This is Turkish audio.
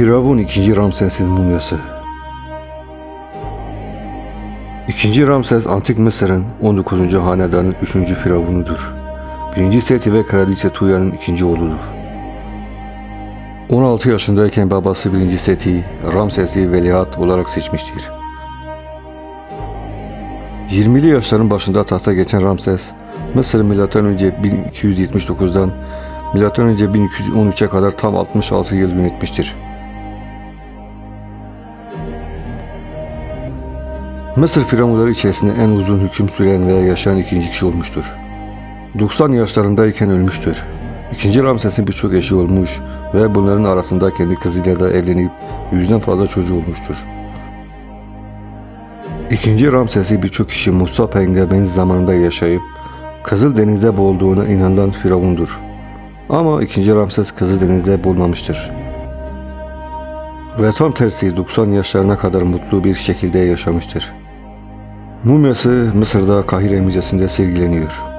Firavun 2. Ramses'in mumyası İkinci Ramses Antik Mısır'ın 19. hanedanın 3. firavunudur. 1. Seti ve Kraliçe Tuya'nın ikinci oğludur. 16 yaşındayken babası 1. Seti, Ramses'i veliaht olarak seçmiştir. 20'li yaşların başında tahta geçen Ramses, Mısır M.Ö. 1279'dan M.Ö. 1213'e kadar tam 66 yıl yönetmiştir. Mısır firavunları içerisinde en uzun hüküm süren veya yaşayan ikinci kişi olmuştur. 90 yaşlarındayken ölmüştür. İkinci Ramses'in birçok eşi olmuş ve bunların arasında kendi kızıyla da evlenip yüzden fazla çocuğu olmuştur. İkinci Ramses'i birçok kişi Musa peygamberin zamanında yaşayıp Kızıldeniz'de boğulduğuna inanılan firavundur. Ama ikinci Ramses Kızıldeniz'de boğulmamıştır. Ve tam tersi 90 yaşlarına kadar mutlu bir şekilde yaşamıştır. Mumyası Mısır'da Kahire Müzesi'nde sergileniyor.